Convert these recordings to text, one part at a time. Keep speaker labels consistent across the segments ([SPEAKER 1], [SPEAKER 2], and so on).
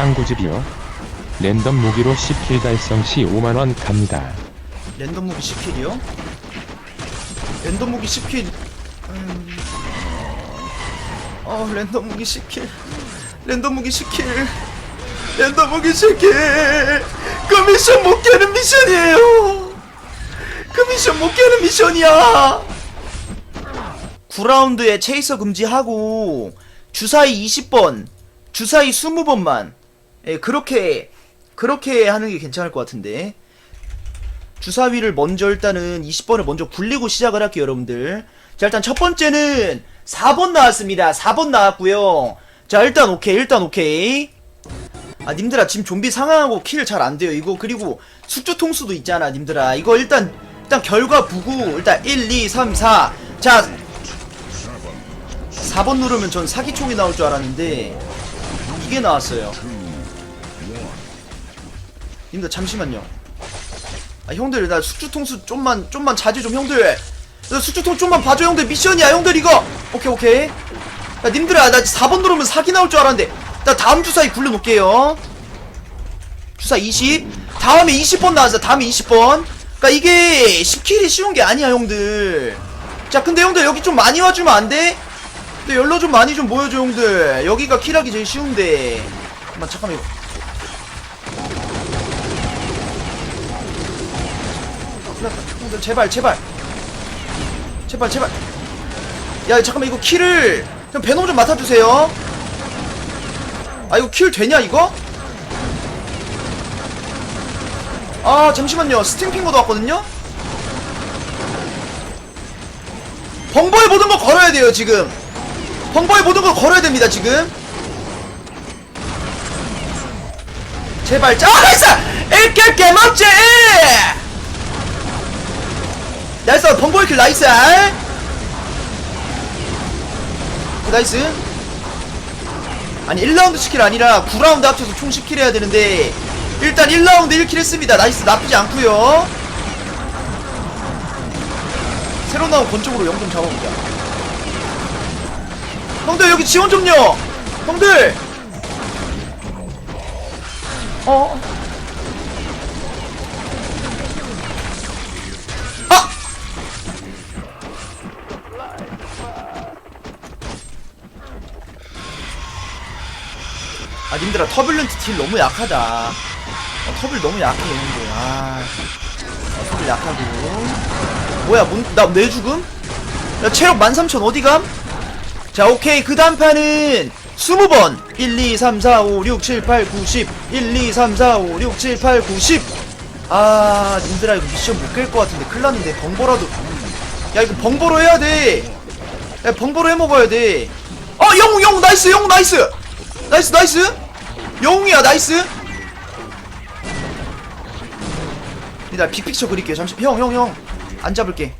[SPEAKER 1] 짱구집이요. 랜덤 무기로 10킬 달성 시 5만원 갑니다.
[SPEAKER 2] 랜덤 무기 10킬이요? 랜덤 무기 10킬. 음... 어 랜덤 무기 10킬. 랜덤 무기 10킬. 랜덤 무기 10킬. 그 미션 못 깨는 미션이에요. 그 미션 못 깨는 미션이야. 9라운드에 체이서 금지하고 주사위 20번 주사위 20번만 예, 그렇게 그렇게 하는 게 괜찮을 것 같은데. 주사위를 먼저 일단은 20번을 먼저 굴리고 시작을 할게요 여러분들. 자 일단 첫 번째는 4번 나왔습니다. 4번 나왔고요. 자 일단 오케이 일단 오케이. 아 님들아 지금 좀비 상황하고 킬 잘 안 돼요. 이거 그리고 숙주 통수도 있잖아 님들아. 이거 일단 일단 결과 보고 일단 1 2 3 4자 4번 누르면 전 사기총이 나올 줄 알았는데 이게 나왔어요 님들 잠시만요. 아 형들 나 숙주통수 좀만 좀만 자제 좀 형들. 나 숙주통 좀만 봐줘 형들. 미션이야 형들 이거. 오케이 오케이. 야 님들아 나 4번 누르면 사기 나올 줄 알았는데. 나 다음 주사위 굴려놓을게요. 주사 20 다음에 20번 나왔어 다음에 20번. 그니까 이게 10킬이 쉬운 게 아니야 형들. 자 근데 형들 여기 좀 많이 와주면 안 돼? 근데 연로 좀 많이 좀 모여줘 형들. 여기가 킬하기 제일 쉬운데. 잠깐만 잠깐만 이거 큰일 났다. 형들 제발 제발 제발 제발 야 잠깐만 이거 킬을 형 배놈 좀 맡아주세요 아 이거 킬 되냐 이거? 아 잠시만요 스팅핑거도 왔거든요? 벙버의 모든 거 걸어야 돼요 지금 벙버의 모든 거 걸어야 됩니다 지금 제발 짜 나이스! 일개 개멋지! 나이스 벙버이킬 나이스. 그 나이스. 아니 1라운드 스킬 아니라 9라운드 합쳐서 총 10킬 해야 되는데 일단 1라운드 1킬 했습니다. 나이스 나쁘지 않구요. 새로 나온 권총으로 0점 잡아보자. 형들 여기 지원 좀요 형들! 어 아 님들아 터뷸런트 딜 너무 약하다 어, 터빌 너무 약해 형들 아 어, 터빌 약하고 뭐야 나왜 죽음? 야 체력 13,000 어디감? 자 오케이 그 다음 판은 20번 1 2 3 4 5 6 7 8 9 10 1 2 3 4 5 6 7 8 9 10 아, 님들아 이거 미션 못 깰 것 같은데 큰일 났는데 벙버라도 야 이거 벙버로 해야 돼. 야 벙버로 해 먹어야 돼. 어, 영웅 영웅 나이스 영웅 나이스. 나이스 나이스. 영웅이야 나이스. 나 빅픽처 그릴게요. 잠시 형형 형. 안 잡을게.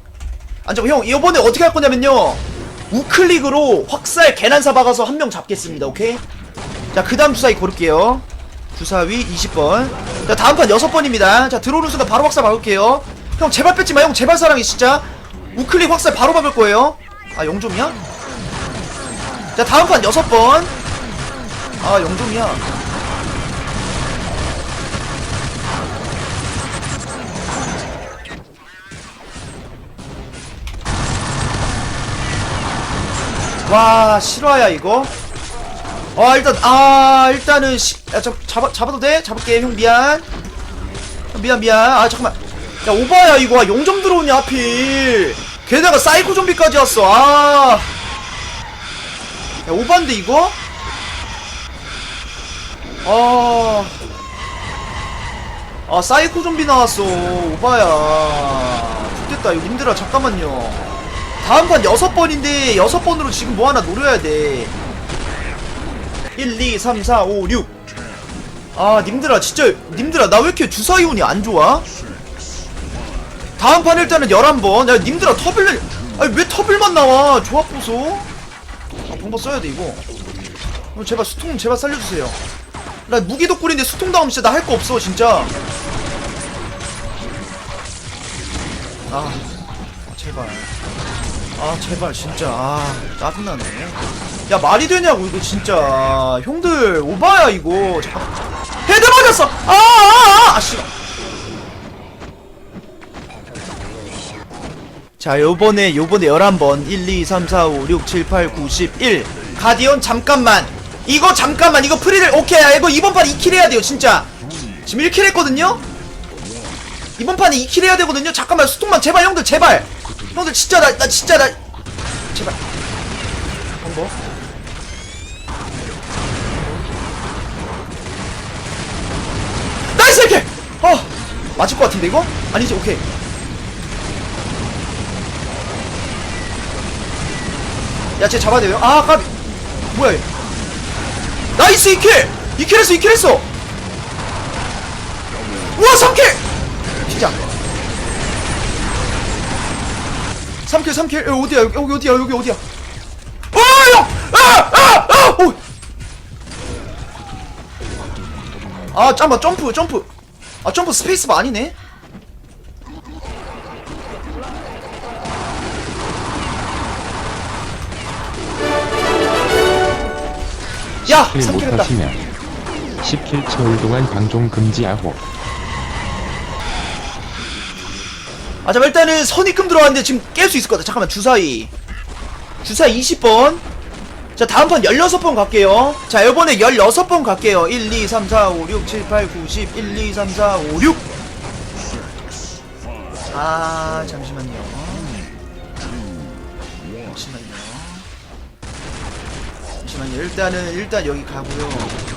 [SPEAKER 2] 안 잡아 형 이번에 어떻게 할 거냐면요. 우클릭으로 확살 개난사 박아서 한 명 잡겠습니다. 오케이? 자, 그 다음 주사위 고를게요. 주사위 20번. 자, 다음 판 6번입니다. 자, 들어오는 순간 바로 확살 박을게요. 형, 제발 뺏지 마, 형. 제발 사랑해, 진짜. 우클릭 확살 바로 박을 거예요. 아, 0점이야? 자, 다음 판 6번. 아, 0점이야. 와, 실화야, 이거? 아 일단 아 일단은 시, 야, 잡, 잡아, 잡아도 돼? 잡을게 형 미안. 형, 미안 미안. 아 잠깐만. 야 오바야 이거. 아, 0점 들어오냐 하필. 게다가 사이코 좀비까지 왔어. 아야 오바인데 이거? 아... 아 사이코 좀비 나왔어. 오바야. 좋겠다 이거. 님들아 잠깐만요 다음 판 6번인데 6번으로 지금 뭐 하나 노려야 돼 1, 2, 3, 4, 5, 6. 아, 님들아, 진짜, 님들아, 나 왜 이렇게 주사위온이 안 좋아? 다음 판 일단은 11번. 야, 님들아, 터빌, 아니, 왜 터빌만 나와? 조합 보소? 아, 방법 써야 돼, 이거. 어, 제발, 수통, 제발 살려주세요. 나 무기도 꿀인데 수통 다음 진짜 나 할 거 없어, 진짜. 아, 아, 제발. 아 제발 진짜. 아 짜증나네. 야 말이 되냐고 이거 진짜. 형들 오바야 이거. 잠깐 헤드 맞았어! 아아아 아, 씨발 자 요번에 요번에 11번. 1 2 3 4 5 6 7 8 9 10 1 가디언 잠깐만. 이거 잠깐만. 이거 프리를 오케이. 야, 이거 이번 판 2킬 해야 돼요 진짜. 지금 1킬 했거든요? 이번 판에 2킬 해야 되거든요? 잠깐만 수통만. 제발 형들 제발 형들 진짜 나, 나 진짜 나. 제발. 한번. 나이스 이렇게! 어 맞을 것 같은데 이거? 아니지 오케이. 야쟤 잡아야 돼요. 아 까비 뭐야 얘? 나이스 2킬! 2킬 했어 2킬 했어 우와 3킬 3킬 3킬. 여기 어디야? 여기, 여기 어디야? 여기 어디야? 어형 아아아! 오. 아 잠깐만. 점프 점프. 아 점프 스페이스바 아니네? 야!
[SPEAKER 1] 10킬
[SPEAKER 2] 3킬 했다.
[SPEAKER 1] 못하시면 10킬 채울 동안 방종 금지하고
[SPEAKER 2] 아 잠깐 일단은 선입금 들어왔는데 지금 깰 수 있을 것 같아. 잠깐만 주사위. 주사위 20번. 자 다음 판 16번 갈게요. 자 요번에 16번 갈게요. 1 2 3 4 5 6 7 8 9 10 1 2 3 4 5 6 아 잠시만요. 잠시만요. 잠시만요. 일단은 일단 여기 가고요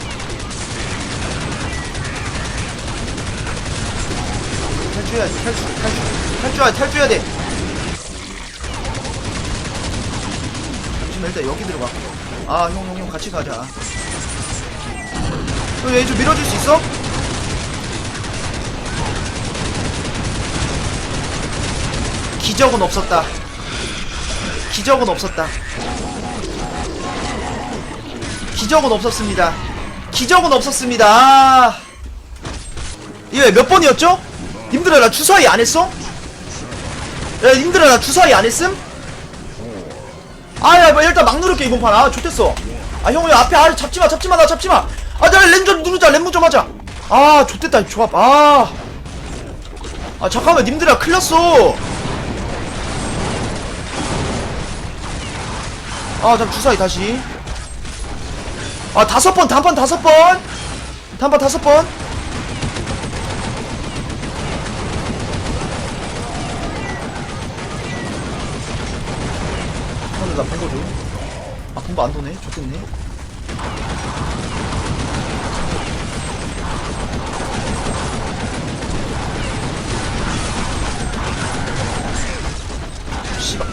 [SPEAKER 2] 탈주해야 돼 탈주 탈주 탈주야 탈주해야 돼. 잠시만 일단 여기 들어가. 아 형 형 형 같이 가자. 너얘좀 밀어줄 수 있어? 기적은 없었다. 기적은 없었다. 기적은 없었습니다. 기적은 없었습니다. 아! 이거 몇 번이었죠? 님들아 나 주사위 안 했어? 야 님들아 나 주사위 안 했음? 아야 뭐 일단 막 누를게 이번 판아 좋댔어. 아형왜 앞에 아 잡지마 잡지마 나 잡지마. 아나 렌좀 누르자 렌무 좀 하자. 아 좋댔다 이 조합. 아. 아 잠깐만 님들아 큰일났어. 아잠 주사위 다시. 아 다섯 번 단판 다섯 번. 단판 다섯 번 오늘 나 본거 줘. 아, 본거 안 도네? 좋겠네. 씨발.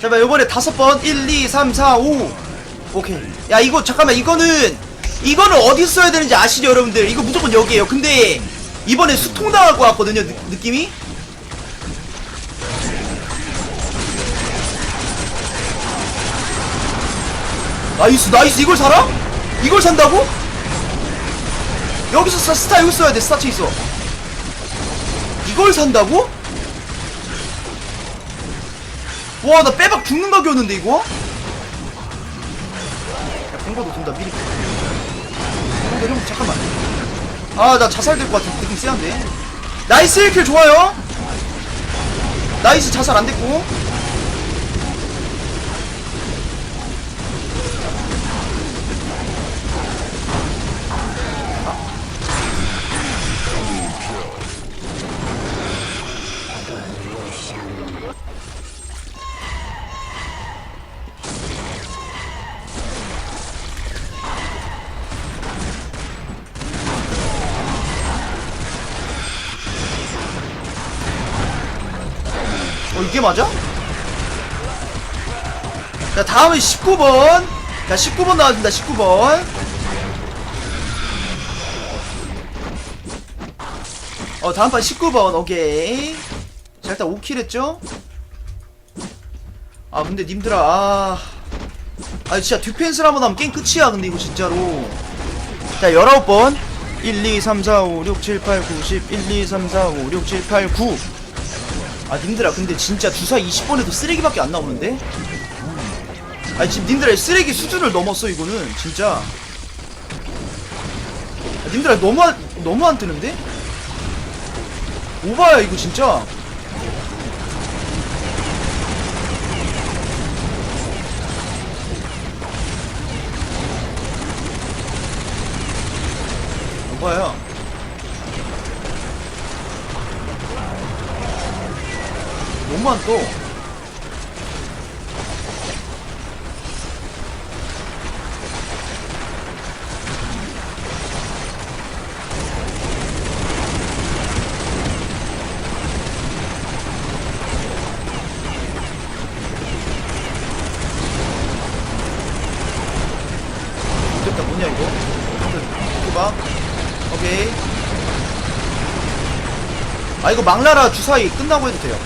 [SPEAKER 2] 자, 봐, 요번에 다섯 번. 1, 2, 3, 4, 5. 오케이. 야, 이거, 잠깐만, 이거는, 이거는 어디 써야 되는지 아시죠, 여러분들? 이거 무조건 여기에요. 근데, 이번에 수통 당할 것 같거든요, 느, 느낌이? 나이스, 나이스, 이걸 사라? 이걸 산다고? 여기서 사, 스타 여기 써야 돼, 스타 체이서. 이걸 산다고? 와, 나 빼박 죽는 각이었는데, 이거? 야, 공부도 돈다, 미리. 잠깐만. 아, 나 자살 될 것 같은 느낌 세한데? 나이스 1킬 좋아요? 나이스 자살 안 됐고. 이게 맞아? 자, 다음은 19번. 자, 19번 나왔습니다, 19번. 어, 다음 판 19번, 오케이. 자, 일단 5킬 했죠? 아, 근데 님들아, 아. 아, 진짜 디펜스를 한번 하면 게임 끝이야, 근데 이거 진짜로. 자, 19번. 1, 2, 3, 4, 5, 6, 7, 8, 9, 10 1, 2, 3, 4, 5, 6, 7, 8, 9 아 님들아 근데 진짜 주사 20번에도 쓰레기밖에 안 나오는데? 아니 지금 님들아 쓰레기 수준을 넘었어 이거는 진짜 아, 님들아 너무 안, 너무 안 뜨는데? 오바야 이거 진짜 오바야 너무 안 떠. 됐다 뭐냐 이거? 이렇게 봐. 오케이. 아 이거 망라라 주사위 끝나고 해도 돼요.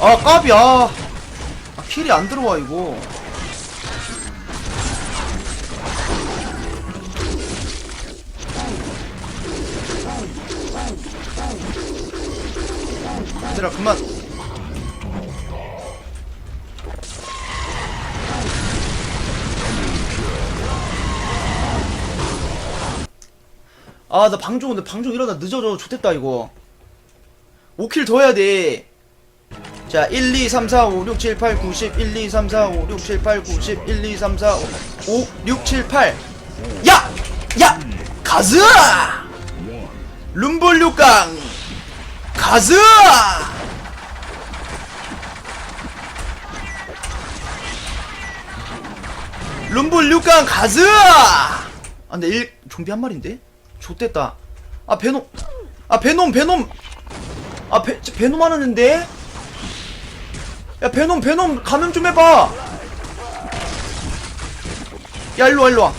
[SPEAKER 2] 아 까비야 아 킬이 안 들어와 이거 얘들아 그만 아 나 방종 근데 방종 이러다 늦어져 좋겠다 이거 5킬 더 해야 돼 자, 1, 2, 3, 4, 5, 6, 7, 8, 9, 10, 1, 2, 3, 4, 5, 6, 7, 8, 9, 10, 1, 2, 3, 4, 5, 5 6, 7, 8. 야! 야! 가즈! 룸볼류깡! 가즈! 룸볼류깡 가즈! 아, 근데 일, 좀비 한 마리인데? 좆됐다. 아, 베놈. 아, 베놈, 베놈. 아, 베, 베놈 하는데? 야 베놈 베놈 감염 좀 해봐 야 일로와 일로와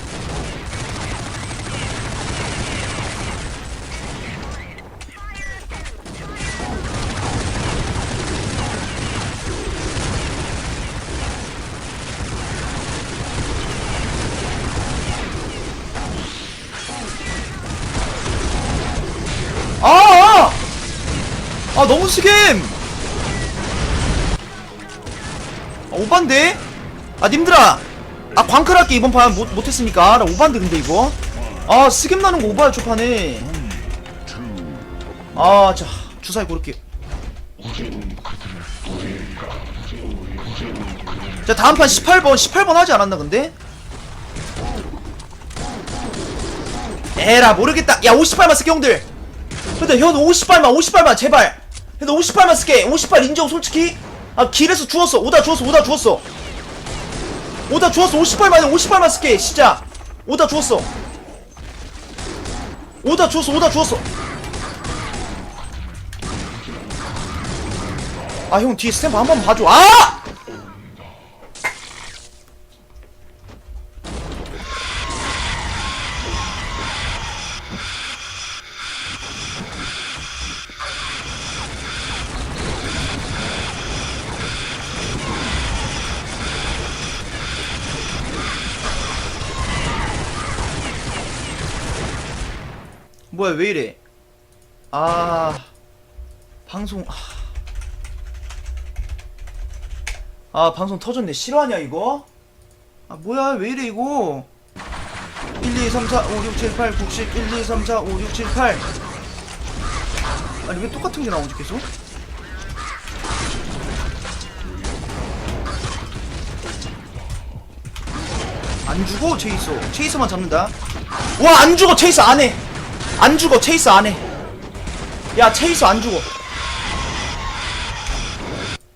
[SPEAKER 2] 오반데? 아 님들아. 아 광클할게 이번 판 못, 못했으니까? 나 오반데 근데 이거. 아 스겜 나는 거 오바야 초판에. 아자 주사위 고를게. 자 다음 판 18번 18번 하지 않았나 근데? 에라 모르겠다. 야 58만 쓸게 형들. 근데 현 58만 58만 제발. 근데 58만 쓸게. 58 인정 솔직히 아 길에서 주웠어. 오다 주웠어 오다 주웠어. 오다 주웠어. 58만 58만 쓸게 진짜 오다 주웠어. 오다 주웠어 오다 주웠어. 아 형 뒤에 스탬프 한 번 봐줘. 아! 뭐야 왜 이래? 아 방송 아, 아 방송 터졌네. 실화냐 이거? 아 뭐야 왜 이래 이거? 1 2 3 4 5 6 7 8 9 10 1 2 3 4 5 6 7 8 아니 왜 똑같은 게 나오지 계속? 안 죽어 체이서. 체이서만 잡는다. 와 안 죽어 체이서 안해 안 죽어 체이스 안해. 야 체이스 안 죽어.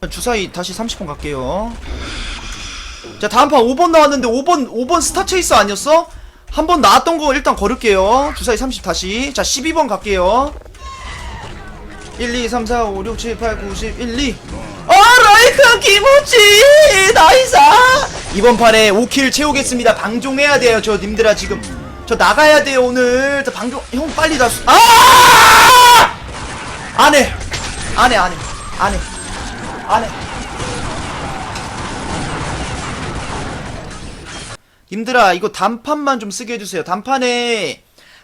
[SPEAKER 2] 주사위 다시 30번 갈게요. 자 다음 판 5번 나왔는데 5번 5번 스타 체이스 아니었어? 한 번 나왔던 거 일단 걸을게요. 주사위 30 다시. 자 12번 갈게요. 1 2 3 4 5 6 7 8 9 10 1 2아 라이크 그 김우치! 나이사! 이번 판에 5킬 채우겠습니다. 방종해야 돼요 저 님들아 지금 저 나가야 돼요 오늘. 저 방종 형 빨리 다 수... 아! 안해. 안해 안해. 안해. 안해. 님들아 이거 단판만 좀 쓰게 해주세요. 단판에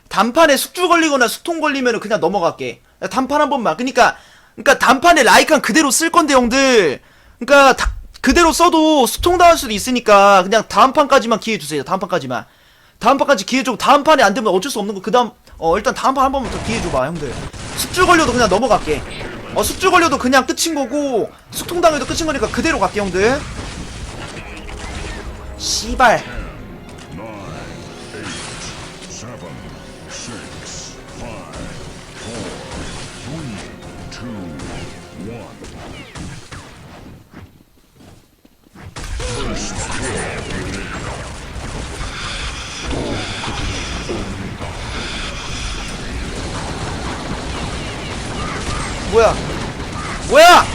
[SPEAKER 2] 단판에 숙주 걸리거나 숙통 걸리면 그냥 넘어갈게. 단판 한 번만. 그니까 그니까 단판에 라이칸 그대로 쓸 건데 형들. 그니까 다- 그대로 써도 숙통 당할 수도 있으니까 그냥 다음 판까지만 기회 주세요. 다음 판까지만 다음 판까지 기회 주고 다음 판에 안 되면 어쩔 수 없는 거. 그 다음 어 일단 다음 판 한 번만 더 기회 줘봐 형들. 숙주 걸려도 그냥 넘어갈게. 어 숙주 걸려도 그냥 끝인 거고 숙통 당해도 끝인 거니까 그대로 갈게 형들. 씨발 뭐야? 뭐야?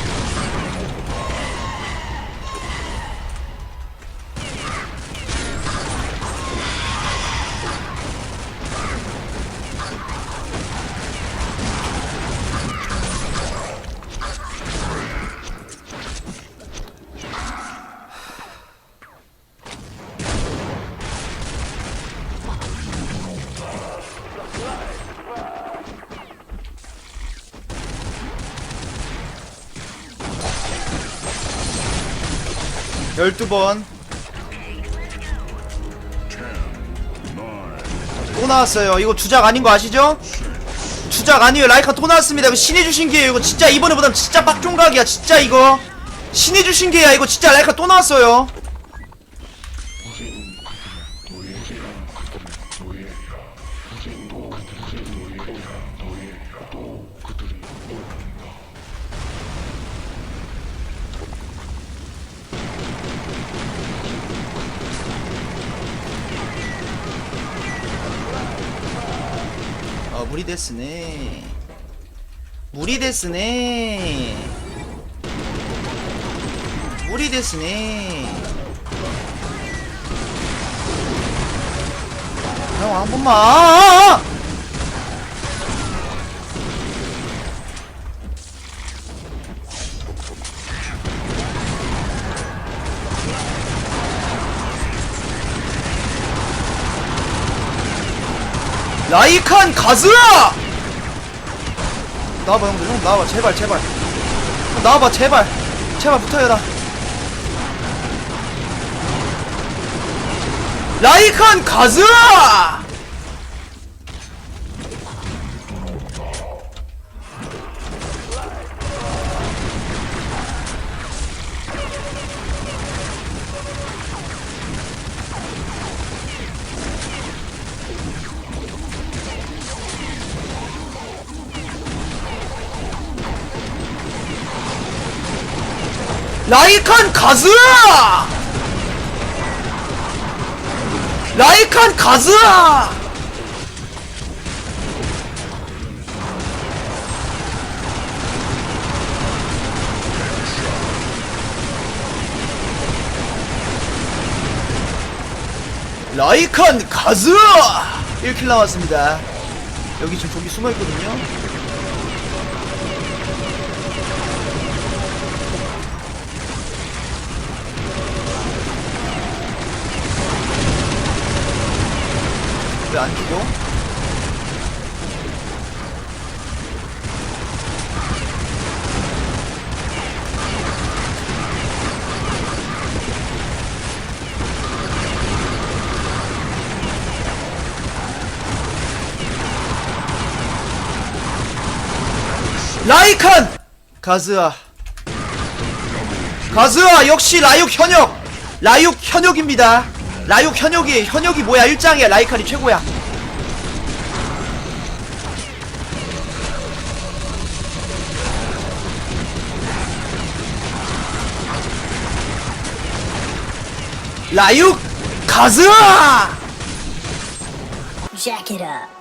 [SPEAKER 2] 열두 번. 또 나왔어요. 이거 주작 아닌 거 아시죠? 주작 아니에요. 라이카 또 나왔습니다. 이거 신이 주신 게예요. 이거 진짜 이번에보단 진짜 빡종각이야. 진짜 이거. 신이 주신 게야. 이거 진짜 라이카 또 나왔어요. 데스네. 무리 데스네. 형, 한 번만. 아, 아, 아! 라이칸 가즈아! 나와봐 형들. 형 나와봐. 제발 제발. 형, 나와봐 제발. 제발 붙어요라 라이칸 가즈 라이칸 가즈아! 라이칸 가즈아! 라이칸 가즈아! 1킬 나왔습니다. 여기 지금 좀비 숨어있거든요. 안 죽어? 라이칸! 가즈아 가즈아 역시 라육 현역 라육 현역입니다 라육 현역이 현역이 뭐야? 일장이야 라이칸이 최고야. 라육 가즈아!
[SPEAKER 3] Jack it up.